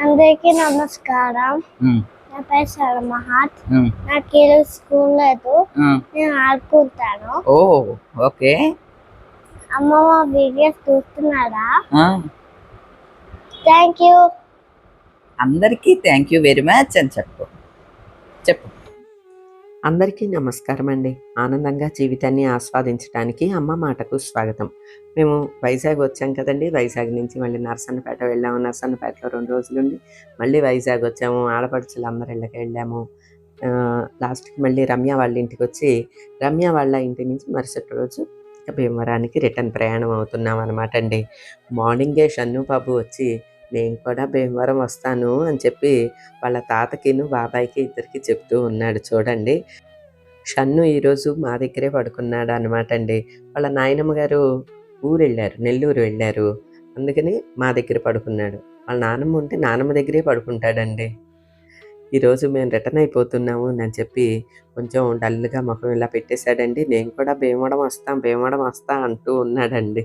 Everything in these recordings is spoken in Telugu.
అందరికీ నమస్కారం. నా పేరు ఉమ్, నాకు ఈరోజు స్కూల్ లేదు. నేను ఆడుకుంటాను. Oh okay. అమ్మ మా వీడియోస్ చూస్తున్నారా థ్యాంక్ యూ. అందరికీ థ్యాంక్ యూ వెరీ మచ్ అని చెప్పు. చెప్పు. అందరికీ నమస్కారం అండి ఆనందంగా జీవితాన్ని ఆస్వాదించడానికి అమ్మ మాటకు స్వాగతం. మేము వైజాగ్ వచ్చాం కదండి. వైజాగ్ నుంచి మళ్ళీ నర్సన్నపేట వెళ్ళాము. నర్సన్నపేటలో రెండు రోజులుండి మళ్ళీ వైజాగ్ వచ్చాము. ఆడపడుచులు అందరి ఇళ్ళకి వెళ్ళాము లాస్ట్కి మళ్ళీ రమ్య వాళ్ళ ఇంటికి వచ్చి రమ్య వాళ్ళ ఇంటి నుంచి మరుసటి రోజు భీమవరానికి రిటర్న్ ప్రయాణం అవుతున్నాం అనమాట అండి. మార్నింగే షన్ను బాబు వచ్చి నేను కూడా భీమవరం వస్తాను అని చెప్పి వాళ్ళ తాతకిను బాబాయికి ఇద్దరికి చెప్తూ ఉన్నాడు. చూడండి. షన్ను ఈరోజు మా దగ్గరే పడుకున్నాడు అనమాట అండి. వాళ్ళ నాయనమ్మ గారు ఊరు వెళ్ళారు నెల్లూరు వెళ్ళారు. అందుకని మా దగ్గర పడుకున్నాడు. వాళ్ళ నానమ్మ ఉంటే నానమ్మ దగ్గరే పడుకుంటాడండి. ఈరోజు మేము రిటర్న్ అయిపోతున్నాము అని చెప్పి కొంచెం డల్గా ముఖం ఇలా పెట్టేశాడండి. నేను కూడా భీమడం వస్తాం భీమడం వస్తా అంటూ ఉన్నాడండి.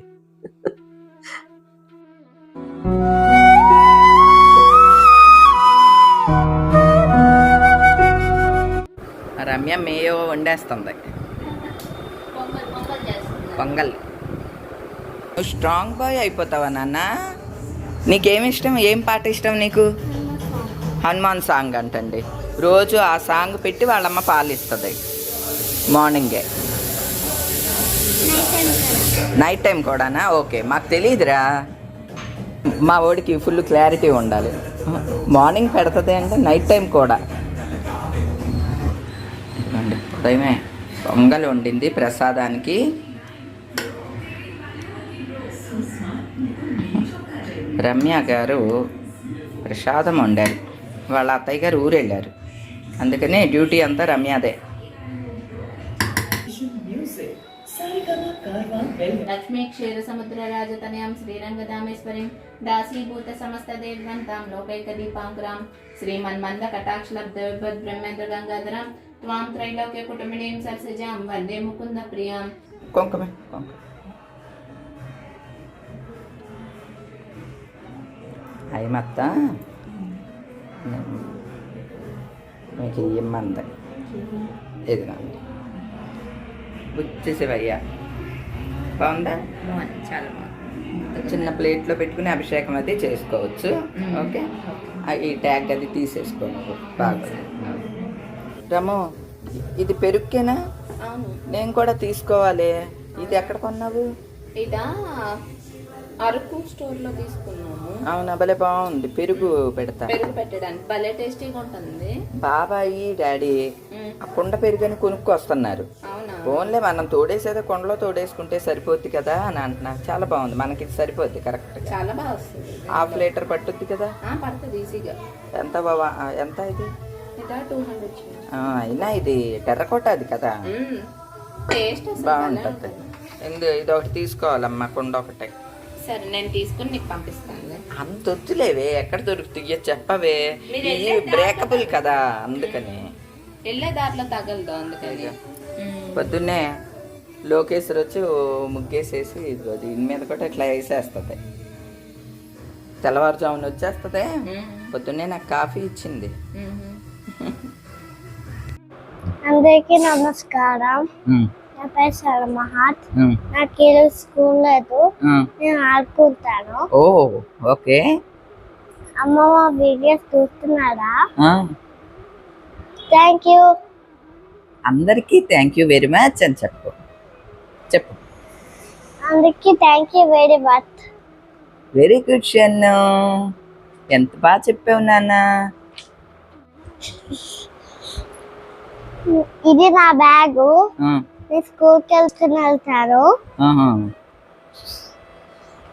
రమ్య మేయో వండేస్తుంది. పొంగల్. నువ్వు స్ట్రాంగ్ బాయ్ అయిపోతావా నాన్న? నీకేమి ఇష్టం? ఏం పాట ఇష్టం నీకు? హనుమాన్ సాంగ్ అంటండి. రోజు ఆ సాంగ్ పెట్టి వాళ్ళమ్మ పాలిస్తుంది. మార్నింగే. నైట్ టైం కూడానా? ఓకే మాకు తెలియదురా మా ఓడికి ఫుల్ క్లారిటీ ఉండాలి. మార్నింగ్ పెడుతుంది అంటే నైట్ టైం కూడా. ఉదయమే పొంగల్ వండింది ప్రసాదానికి. రమ్య గారు ప్రసాదం వండారు. వాళ్ళ అత్తయ్య గారు ఊరు వెళ్ళారు అందుకనే డ్యూటీ అంతా రమ్యదే. లక్ష్మీ క్షీర సముద్ర రాజతనయం శ్రీరంగదామేశ్వరిం దాసీభూత సమస్త దేవంతాం లోకైక దీపాంకురాం. శ్రీమన్మంద కటాక్షలబ్ధ బ్రహ్మేంద్ర గంగాధరం త్రైలోక్య కుటుంబినీం సరసజాం వందే ముకుంద ప్రియాం. కుంకుమ కుంకుమ అయ్యమత్త మీకు ఇమ్మంది ఇదిగోండి బుచ్చి శివయ్య. బాగుందా? చాలా చిన్న ప్లేట్లో పెట్టుకుని అభిషేకం అది చేసుకోవచ్చు. ఓకే? ఈ ట్యాగ్ అది తీసేసుకోండి బాగా రము ఇది పెరుక్కేనా? అవును. నేను కూడా తీసుకోవాలి. ఇది ఎక్కడ కొన్నావు? ఇదా అరకు స్టోర్లో తీసుకున్నాము. అవునా భలే బాగుంది. పెరుగు పెడతా. పెరుగు పెట్టడానికి. భలే టేస్టీగా ఉంటుంది బాబాయి డాడీ కుండ పెరుగని కొనుక్కు వస్తున్నారు అవునా? ఓన్లీ మనం తోడేసేదో కుండలో తోడేసుకుంటే సరిపోద్ది కదా అని అంటున్నారు చాలా బాగుంది. మనకి ఇది సరిపోద్ది కరెక్ట్ చాలా బాగా వస్తుంది. హాఫ్ లీటర్ పట్టుద్ది కదా? పడుతుంది ఈజీగా. ఎంత బాబా ఎంత ఇది? అయినా ఇది టెర్రకోట అది కదా. బాగుంటుంది. ఎందు ఇది ఒకటి తీసుకోవాలమ్మా కుండ ఒకటే. సరే నేను తీసుకుని నీకు పంపిస్తాను అంత వద్దులేవే ఎక్కడ దొరుకుతాయో? చెప్పవే. ఇది బ్రేకబుల్ కదా అందుకని. వెళ్ళే దారిలో తగలదు అందుకని. పొద్దున్నే లోకేశ్వర్ వచ్చి ముగ్గేసేసి దీని మీద కూడా ఇట్లా వేసేస్తుంది. తెల్లవారుజామున వచ్చేస్తుంది. పొద్దున్నే నాకు కాఫీ ఇచ్చింది. అందరికీ నమస్కారం. నా పేరు సరమహాత్ నాకు ఈరోజు స్కూల్ లేదు. నేను ఆడుకుంటాను. Oh okay. అమ్మ మా వీడియోస్ చూస్తున్నారా? థ్యాంక్ యూ అందరికీ థ్యాంక్ యూ వెరీ మచ్ అని చెప్పు. చెప్పు. అందరికీ thank you very much very good Shannu ఎంత బాగా చెప్పావు నాన్న. ఇది నా బ్యాగు. నేను స్కూల్కి వెళ్తున్న వెళ్తాను.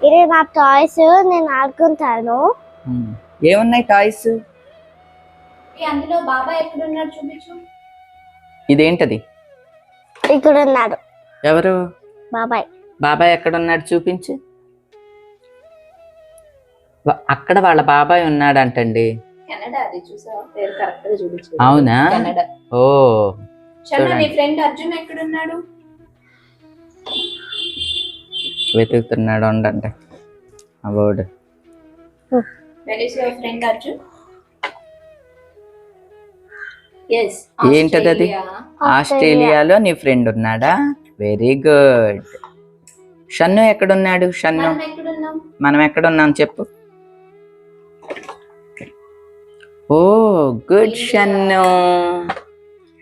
ఇది నా టాయ్స్ నేను ఆడుకుంటాను. ఏమున్నాయి టాయ్స్ అందులో బాబాయ్ ఎక్కడున్నాడు చూపించు. ఇదేంటది? ఇక్కడ ఉన్నాడు ఎవరు? బాబాయ్. బాబాయ్ ఎక్కడున్నాడు చూపించు. అక్కడ వాళ్ళ బాబాయ్ ఉన్నాడంటండి. కెనడా అది చూసావా? పేరు కరెక్ట్గా చూపించు అవునా? కెనడా. ఓ చన్న నీ చూడండి. ఫ్రెండ్ అర్జున్ వెతుకుతున్నాడు ఉండండి? Yes. ఏంటది అది? ఆస్ట్రేలియాలో నీ ఫ్రెండ్ ఉన్నాడా? వెరీ గుడ్ షన్ను ఎక్కడున్నాడు? షన్ను. మనం ఎక్కడున్నాం చెప్పు. Oh good Shannu.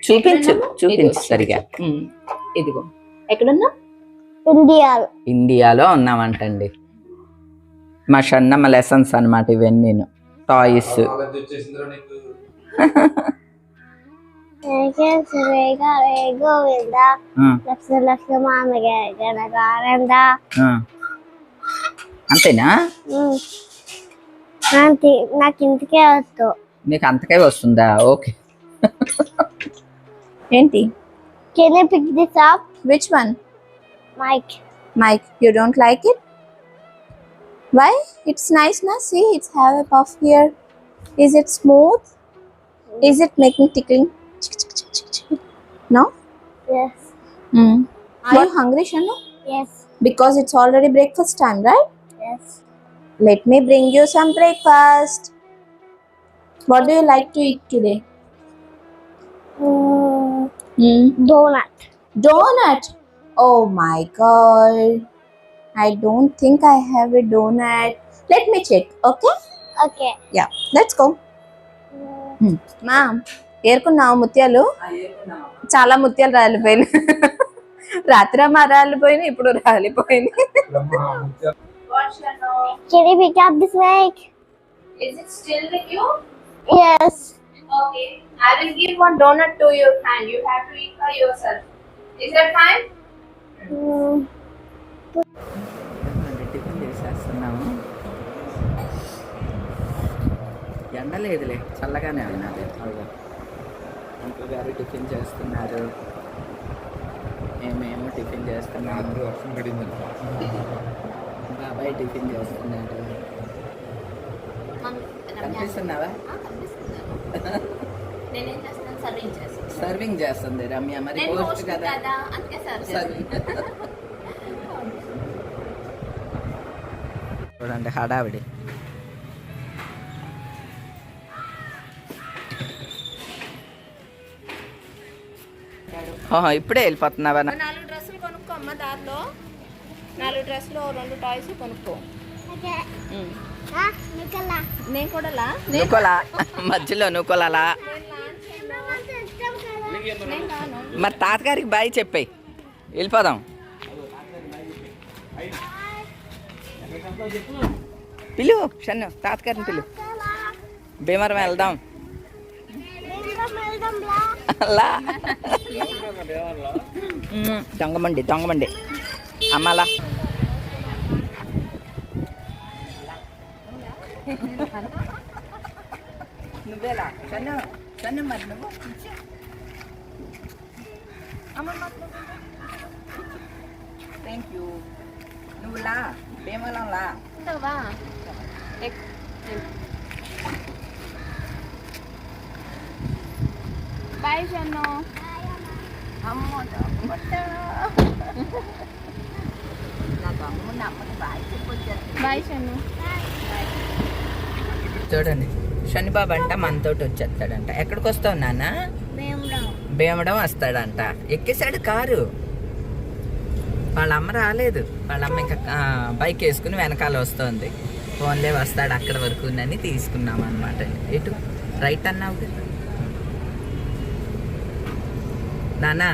చూపించు చూపించు సరిగా. ఇదిగో. ఎక్కడున్నాం ఇండియాలో. ఇండియాలో ఉన్నామంటండి మా షన్నమ్మ లెసన్స్ అన్నమాట ఇవన్నీ టాయ్స్ రేగా రే గోవింద లక్ష లక్ష మామగా గనగారంద అంతేనా? నాకు ఇంటికే వద్దు. నీకు అంతకే వస్తుందా ఓకే ఏంటి can you pick this up which one Mike Mike, you don't like it? Why? It's nice, na? See, it's have a puff here. Is it smooth? Is it making tickling? No? yes Mm. Are you hungry, Shanu? yes Because it's already breakfast time, right? yes Let me bring you some breakfast. What do you like to eat today? mm, Mm. donut Donut. Oh my god. I don't think I have a donut. Let me check, okay? okay Yeah, let's go. mm, మా ఏరుకున్నావు ముత్యాలు చాలా ముత్యాలు రాలిపోయినాయి రాత్రి మా రాలిపోయినాయి ఇప్పుడు రాలిపోయినాయి can you pick up this mic Is it still with you? Yes Okay. I will give one donut to your hand. You have to eat by yourself. Is that fine? mm, ఎండ లేదులే చల్లగానే ఉన్నది అదిగో అంకుల్ గారు టిఫిన్ చేస్తున్నారు మేమేమో టిఫిన్ చేస్తున్నాము బాబాయ్ టిఫిన్ చేస్తున్నాడు కనిపిస్తున్నావా? నేనేం సర్వింగ్ చేస్తాను సర్వింగ్ చేస్తుంది రమ్య. మరి పోస్ట్ కదా? అందుకే సర్వింగ్ చూడండి హడావిడి. ఇప్పుడే వెళ్ళిపోతున్నావా? నాలుగు డ్రెస్సులు కొనుక్కో అమ్మ దారిలో. నాలుగు డ్రెస్సులు రెండు టాయ్స్ కొనుక్కో. Okay ఉమ్. Nicola నేను కూడా లా నుకోలా? మధ్యలో రాను మరి తాతగారికి బాయ్ చెప్పాయి. వెళ్ళిపోదాం. పిలు షన్ను తాతగారిని పిలు. భీమవరం వెళ్దాం. దొంగమండి దొంగమండి. అమ్మలా? నువ్వేలా షన్ను షన్ను మరి నువ్వు థ్యాంక్ యూ నువ్వు లా భీమవరం లా ఉంటావా బాయ్ షన్ను అమ్మో నాకు అమ్మని అమ్మకి బాయ్ చెప్పొచ్చారు బాయ్ షన్ను చూడండి శనిబాబు అంట మనతోటి వచ్చేస్తాడంట ఎక్కడికి వస్తావు నాన్న భీమడం వస్తాడంట ఎక్కేసాడు కారు. వాళ్ళ అమ్మ రాలేదు. వాళ్ళ అమ్మ ఇంకా బైక్ వేసుకుని వెనకాల వస్తుంది. ఫోన్లే వస్తాడు అక్కడ వరకు అని తీసుకున్నాం అనమాట ఎటు? రైట్ అన్నావు కదా. నానా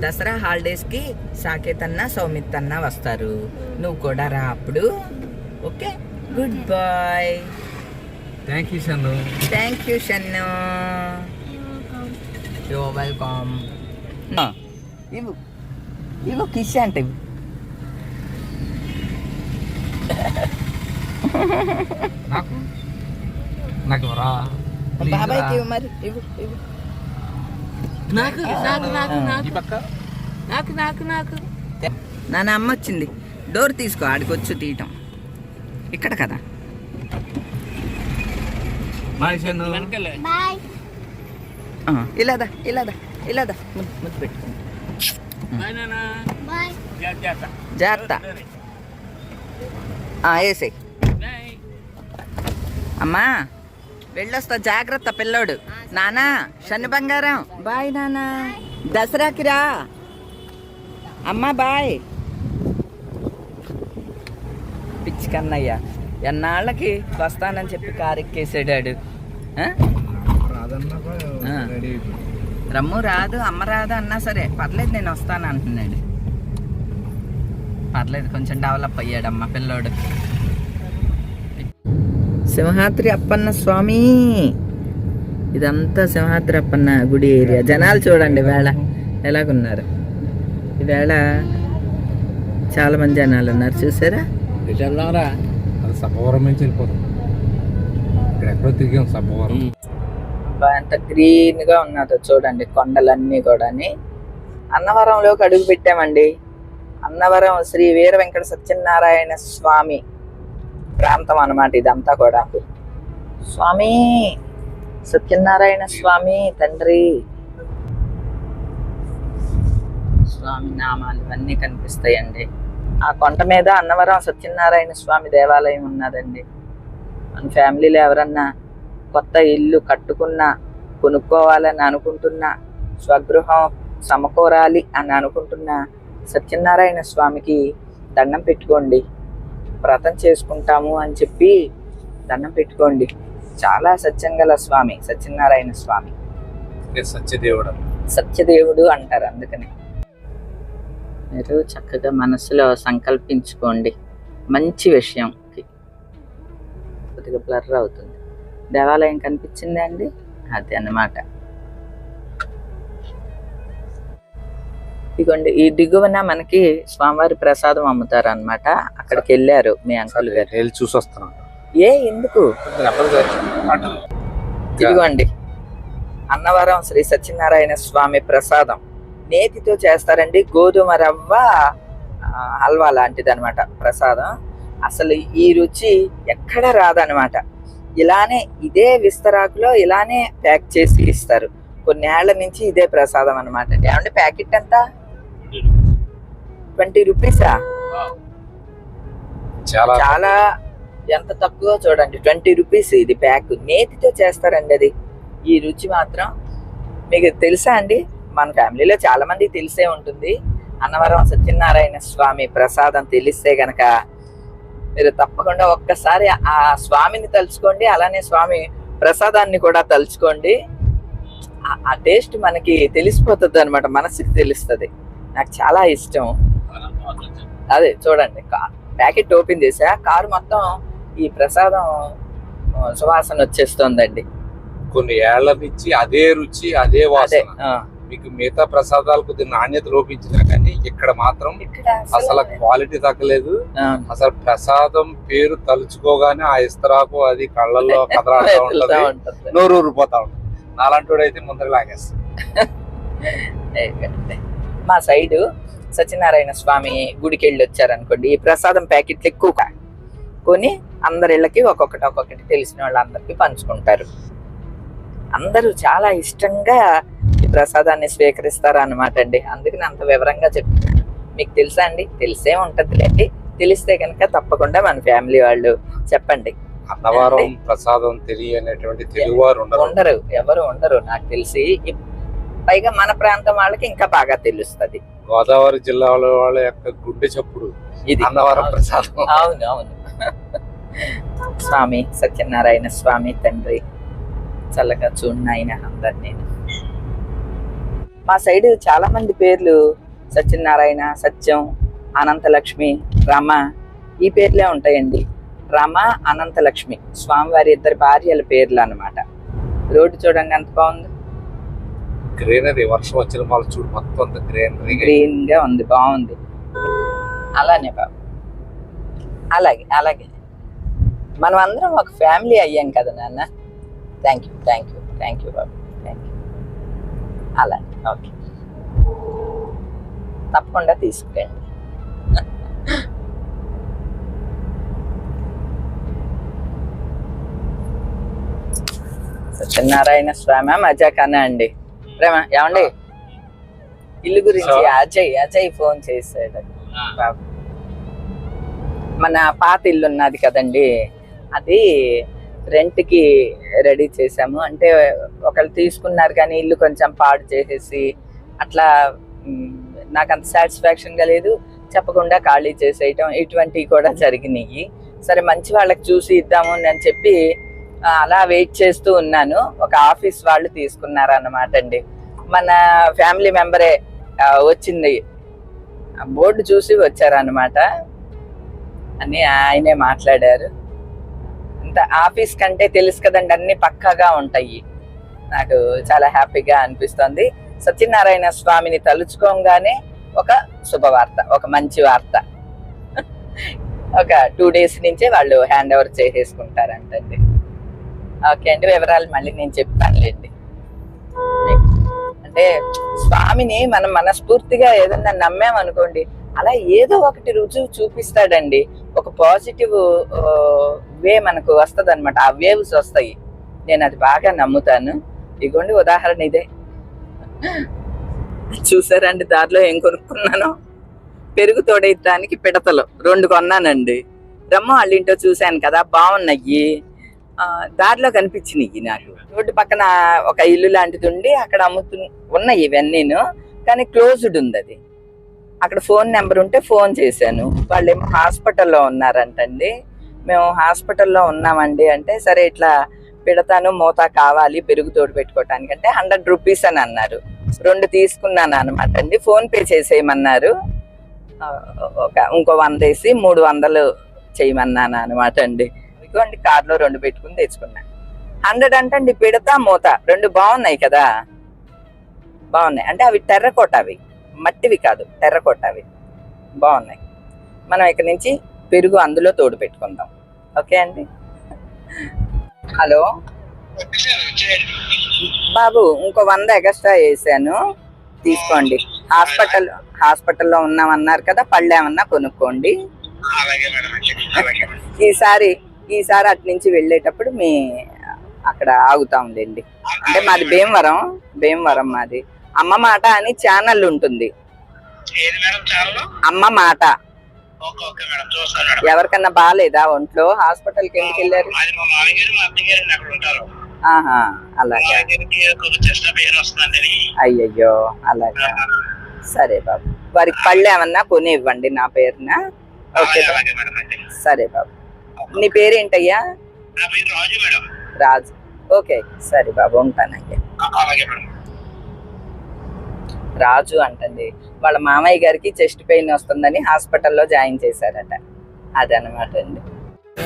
దసరా హాలిడేస్కి సాకేత్ అన్న సౌమిత్ అన్న వస్తారు. నువ్వు కూడా రా అప్పుడు. Okay. Good boy. Thank you Shannu thank you Shannu yo welcome ఇవ్వు. ఇవ్వు కిస్ అంటే. నాకు? నాకు రా. బాబాయ్కి ఇవ్వు మరి. ఇవ్వు ఇవ్వు. నాకు నాకు నాకు నాకు నాకు నాకు. నాకు. నాన్న అమ్మ వచ్చింది. డోర్ తీసుకో ఆడికి వచ్చి తీయటం. ఇక్కడ కదా. బాయ్ షన్ను బాయ్ ఆ, ఇలాదా ఇలాదా ఇలాదా ముద్దు పెట్టుకోండి జాగ్రత్త వేసేయి అమ్మా వెళ్ళొస్తా జాగ్రత్త పిల్లోడు. నానా శని బంగారం. బాయ్ నానా. దసరాకి రా. అమ్మా బాయ్. పిచ్చి కన్నయ్య. ఎన్నాళ్ళకి వస్తానని చెప్పి కారు ఎక్కేసాడాడు ఆ? ఆ. రమ్ము రాదు అమ్మ రాదు అన్నా సరే. పర్లేదు నేను వస్తాను అంటున్నాడు. పర్లేదు కొంచెం డెవలప్ అయ్యాడమ్మ పిల్లోడు. సింహాద్రి అప్పన్న స్వామి. ఇదంతా సింహాద్రి అప్పన్న గుడి ఏరియా. జనాలు చూడండి వేళ. ఎలాగున్నారు? ఈవేళ చాలా మంది జనాలు ఉన్నారు. చూసారా? వెళ్ళిపోతాం ఇక్కడ ఎక్కడో తిరిగాం సబ్బవరం ఎంత గ్రీన్గా ఉన్నదో చూడండి కొండలన్నీ కూడాని. అన్నవరంలోకి అడుగు పెట్టామండి. అన్నవరం శ్రీ వీర వెంకట సత్యనారాయణ స్వామి ప్రాంతం అన్నమాట ఇదంతా కూడా. స్వామి సత్యనారాయణ స్వామి తండ్రి. స్వామి నామాలు ఇవన్నీ కనిపిస్తాయండి. ఆ కొండ మీద అన్నవరం సత్యనారాయణ స్వామి దేవాలయం ఉన్నదండి. మన ఫ్యామిలీలో ఎవరన్నా కొత్త ఇల్లు కట్టుకున్నా కొనుక్కోవాలని అనుకుంటున్నా స్వగృహం సమకూరాలి అని అనుకుంటున్నా సత్యనారాయణ స్వామికి దండం పెట్టుకోండి. వ్రతం చేసుకుంటాము అని చెప్పి దండం పెట్టుకోండి. చాలా సత్యం గల స్వామి సత్యనారాయణ స్వామి. సత్యదేవుడు. సత్యదేవుడు అంటారు అందుకని. మీరు చక్కగా మనసులో సంకల్పించుకోండి. మంచి విషయంకి కొద్దిగా బ్లర్ అవుతుంది. దేవాలయం కనిపించిందా అండి? అది అన్నమాట. ఇదిగోండి ఈ దిగువన మనకి స్వామివారి ప్రసాదం అమ్ముతారు అనమాట అక్కడికి వెళ్ళారు మీ అంకుల్ గారు. చూసి వస్తున్నాం ఏ ఎందుకు? ఇదిగోండి అన్నవరం శ్రీ సత్యనారాయణ స్వామి ప్రసాదం. నేతితో చేస్తారండి గోధుమ రవ్వ హల్వా లాంటిది అనమాట ప్రసాదం. అసలు ఈ రుచి ఎక్కడ రాదనమాట ఇలానే ఇదే విస్తరాకులో ఇలానే ప్యాక్ చేసి ఇస్తారు. కొన్నేళ్ళ నుంచి ఇదే ప్రసాదం అనమాట ఏమంటే ప్యాకెట్ ఎంత? ట్వంటీ రూపీసా? చాలా చాలా ఎంత తక్కువ చూడండి. ట్వంటీ రూపీస్ ఇది ప్యాక్. నేతితో చేస్తారండి అది. ఈ రుచి మాత్రం మీకు తెలుసా అండి? మన ఫ్యామిలీలో చాలా మంది తెలిసే ఉంటుంది. అన్నవరం సత్యనారాయణ స్వామి ప్రసాదం తెలిస్తే గనక మీరు తప్పకుండా ఒక్కసారి ఆ స్వామిని తలుచుకోండి అలానే స్వామి ప్రసాదాన్ని కూడా తలుచుకోండి. ఆ- టేస్ట్ మనకి తెలిసిపోతుంది అనమాట మనసుకి తెలుస్తుంది. నాకు చాలా ఇష్టం. అదే చూడండి ప్యాకెట్ ఓపెన్ చేసా కారు మొత్తం ఈ ప్రసాదం సువాసన వచ్చేస్తుందండి. కొన్ని ఏళ్ళ నుంచి అదే రుచి అదే వాసన. మీకు మిగతా ప్రసాదాలు కొద్ది నాణ్యత లోపించినా కానీ ఇక్కడ మాత్రం అసలు క్వాలిటీ తగ్గలేదు. అసలు ప్రసాదం పేరు తలుచుకోగానే ఆ ఇస్తరాకు అది కళ్ళల్లో కదలాడుతూ ఉంటది. నోరు ఊరిపోతా ఉంటుంది. నాలంటోడు అయితే ముందర లాగేస్తాడు మా సైడు సత్యనారాయణ స్వామి గుడికి వెళ్ళి వచ్చారనుకోండి ఈ ప్రసాదం ప్యాకెట్లు ఎక్కువ కొని అందరి ఇళ్ళకి ఒక్కొక్కటి ఒక్కొక్కటి తెలిసిన వాళ్ళందరికీ పంచుకుంటారు. అందరూ చాలా ఇష్టంగా ప్రసాదాన్ని స్వీకరిస్తారు అనమాట అండి. అందుకని అంత వివరంగా చెప్తున్నాను మీకు తెలుసా అండి? తెలిసే ఉంటదిలేండి. తెలిస్తే కనుక తప్పకుండా మన ఫ్యామిలీ వాళ్ళు చెప్పండి. అన్నవరం ప్రసాదం తెలియనటువంటి తెలుగువారు ఉండరు. ఉండరు. ఎవరు ఉండరు. నాకు తెలిసి పైగా మన ప్రాంతం వాళ్ళకి ఇంకా బాగా తెలుస్తది. గోదావరి జిల్లాలో వాళ్ళ యొక్క గుండె చప్పుడు ఇది. అన్నవరం ప్రసాదం. అవును అవును. స్వామి సత్యనారాయణ స్వామి తండ్రి చల్లగా చూడనాయన అందరినీ. మా సైడ్ చాలా మంది పేర్లు సత్యనారాయణ సత్యం అనంతలక్ష్మి రమ ఈ పేర్లే ఉంటాయండి. రమ అనంతలక్ష్మి స్వామివారి ఇద్దరి భార్యల పేర్లు అన్నమాట. రోడ్డు చూడండి ఎంత బాగుంది. గ్రీనరీ వర్షం వచ్చిన వాళ్ళు చూడు మొత్తం అంత గ్రీనరీ. గ్రీన్గా ఉంది బాగుంది. అలానే బాబు. అలాగే అలాగే. మనం అందరం ఒక ఫ్యామిలీ అయ్యాం కదా నాన్న. Thank you thank you thank you Babu thank you అలాగే ఓకే. తప్పకుండా తీసుకురండి. సత్యనారాయణ స్వామి మజాకానా అండి. ప్రేమ ఏమండి? ఇల్లు గురించి అజయ్ అజయ్ ఫోన్ చేశాడు. మన పాత ఇల్లు ఉన్నది కదండి. అది రెంట్కి రెడీ చేసాము అంటే ఒకళ్ళు తీసుకున్నారు కానీ ఇల్లు కొంచెం పాడు చేసేసి అట్లా నాకు అంత సాటిస్ఫాక్షన్గా లేదు. చెప్పకుండా ఖాళీ చేసేయటం ఇటువంటివి కూడా జరిగినాయి. సరే మంచి వాళ్ళకి చూసి ఇద్దాము అని చెప్పి అలా వెయిట్ చేస్తూ ఉన్నాను. ఒక ఆఫీస్ వాళ్ళు తీసుకున్నారు అన్నమాట అండి. మన ఫ్యామిలీ మెంబరే వచ్చింది. బోర్డు చూసి వచ్చారన్నమాట. అని ఆయనే మాట్లాడారు. అంత ఆఫీస్ కంటే తెలుసు కదండి అన్ని పక్కాగా ఉంటాయి. నాకు చాలా హ్యాపీగా అనిపిస్తుంది. సత్యనారాయణ స్వామిని తలుచుకోగానే ఒక శుభవార్త ఒక మంచి వార్త. ఒక టూ డేస్ నుంచే వాళ్ళు హ్యాండ్ ఓవర్ చేసేసుకుంటారంటండి. ఓకే అండి వివరాలు మళ్ళీ నేను చెప్తానులేండి. అంటే స్వామిని మనం మనస్ఫూర్తిగా ఏదన్నా నమ్మామనుకోండి అలా ఏదో ఒకటి రుజువు చూపిస్తాడండి. ఒక పాజిటివ్ వే మనకు వస్తుంది అనమాట ఆ వేవ్స్ వస్తాయి. నేను అది బాగా నమ్ముతాను. ఇగోండి ఉదాహరణ ఇదే. చూసారండి దారిలో ఏం కొనుక్కున్నాను? పెరుగు తోడేయడానికి పిడతలు. రెండు కొన్నానండి. రమ్మ వాళ్ళ ఇంట్లో చూశాను కదా బాగున్నాయి. దారిలో కనిపించినాయి నాకు. రోడ్డు పక్కన ఒక ఇల్లు లాంటిది ఉండి అక్కడ అమ్ముతు ఉన్నాయి ఇవన్నీను. కానీ క్లోజ్డ్ ఉంది అది అక్కడ ఫోన్ నెంబర్ ఉంటే ఫోన్ చేశాను. వాళ్ళు ఏమో హాస్పిటల్లో ఉన్నారంటండి. మేము హాస్పిటల్లో ఉన్నామండి అంటే సరే ఇట్లా పిడతాను మూత కావాలి పెరుగు తోడు పెట్టుకోవటానికి అంటే హండ్రెడ్ రూపీస్ అని అన్నారు. రెండు తీసుకున్నాను అనమాట అండి. ఫోన్ పే చేసేయమన్నారు. ఒక ఇంకో వంద వేసి మూడు వందలు చేయమన్నాను అనమాట అండి. ఇదిగోండి కార్లో రెండు పెట్టుకుని తెచ్చుకున్నాను హండ్రెడ్ అంటే అండి పిడతా మూత. రెండు బాగున్నాయి కదా. బాగున్నాయి. అంటే అవి టెర్రకోట అవి. మట్టివి కాదు టెర్రకోట అవి బాగున్నాయి. మనం ఇక్కడి నుంచి పెరుగు అందులో తోడు పెట్టుకుందాం. ఓకే అండి? హలో? బాబు ఇంకో వంద ఎక్స్ట్రా వేసాను. తీసుకోండి. హాస్పిటల్ హాస్పిటల్లో ఉన్నామన్నారు కదా పళ్ళు ఏమన్నా కొనుక్కోండి. ఈసారి ఈసారి అటు నుంచి వెళ్ళేటప్పుడు మీ అక్కడ ఆగుతాంలేండి అంటే మాది భీమవరం భీమవరం మాది. అమ్మ మాట అని ఛానల్ ఉంటుంది. అమ్మ మాట. ఎవరికన్నా బాగాలేదా ఒంట్లో? హాస్పిటల్కి ఎందుకు వెళ్ళారు? ఆహా అలాగా. అయ్యయ్యో అలాగా. సరే బాబు. వారికి పళ్ళు ఏమన్నా కొని ఇవ్వండి నా పేరున. ఓకే సరే బాబు. నీ పేరేంటయ్యా? రాజు ఓకే సరే బాబు ఉంటానయ్యా రాజు అంటండి వాళ్ళ మామయ్య గారికి చెస్ట్ పెయిన్ వస్తుందని హాస్పిటల్లో జాయిన్ చేశారట. అదనమాట అండి.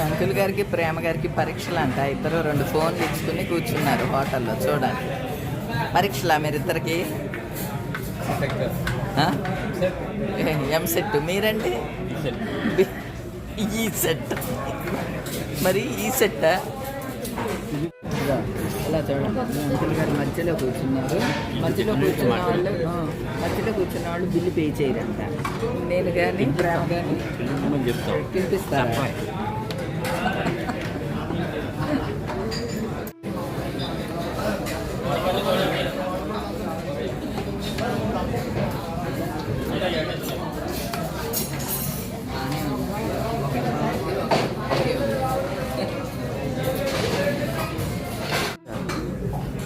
అంకుల్ గారికి ప్రేమ గారికి పరీక్షలు అంట ఇద్దరు రెండు ఫోన్లు ఇచ్చుకుని కూర్చున్నారు హోటల్లో చూడండి పరీక్షలా మీరిద్దరికి? ఎం సెట్? మీరండి? ఈ సెట్. మరి ఈ సెట్ అలా చూడండి అంకుల్ గారు మధ్యలో కూర్చున్నారు మధ్యలో కూర్చున్న వాళ్ళు మధ్యలో కూర్చున్న వాళ్ళు బిల్లు పే చేయరంట. నేను కానీ ప్రేమ కానీ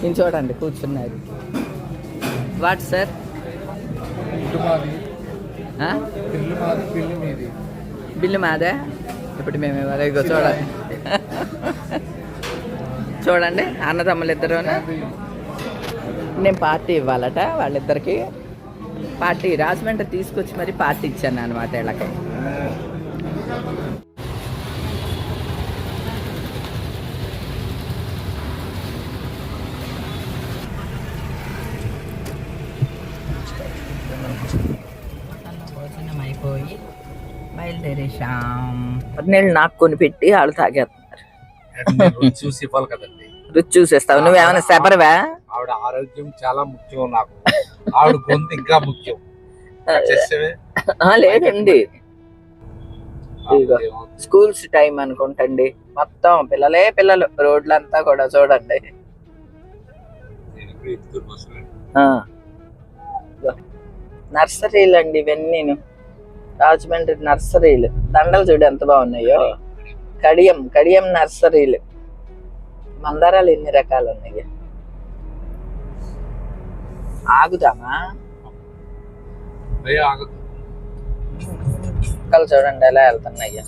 నేను చూడండి కూర్చున్నారు వాట్ సార్? బిల్లు మాదే. ఇప్పుడు మేము ఇవ్వాలి చూడండి చూడండి అన్నదమ్ములు ఇద్దరు నేను పార్టీ ఇవ్వాలట వాళ్ళిద్దరికి. పార్టీ రాజమండ్రి తీసుకొచ్చి మరి పార్టీ ఇచ్చాను అనమాట వీళ్ళకి. బయలుదేరేశాం నీళ్ళు నాకు కొని పెట్టి వాళ్ళు తాగేస్తున్నారు నేను రుచి చూసి ఇవ్వాలి కదండి. రుచి చూసేస్తావు. నువ్వేమైనా సెపరవా ఆవిడ ఆరోగ్యం చాలా ముఖ్యం నాకు. ఆవిడ గొంతు ఇంకా ముఖ్యం. చేసేవే? ఆ, లేదండి. స్కూల్స్ టైం అనుకుంటండి. మొత్తం పిల్లలే పిల్లలు. రోడ్లంతా కూడా చూడండి. నేను ఇప్పుడు ఎత్తుకొని రాజమండ్రి నర్సరీలు. దండలు చూడు ఎంత బాగున్నాయో. కడియం కడియం నర్సరీలు. మందారాలు ఎన్ని రకాలు ఉన్నాయి ఆగుదామా మొక్కలు చూడండి ఎలా వెళ్తున్నాయ్యా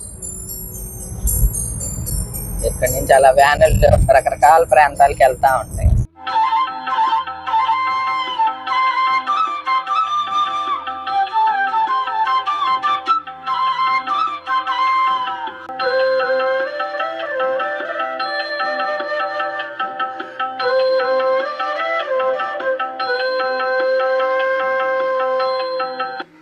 ఇక్కడి నుంచి అలా వ్యానులు రకరకాల ప్రాంతాలకు వెళ్తా ఉంటాయి.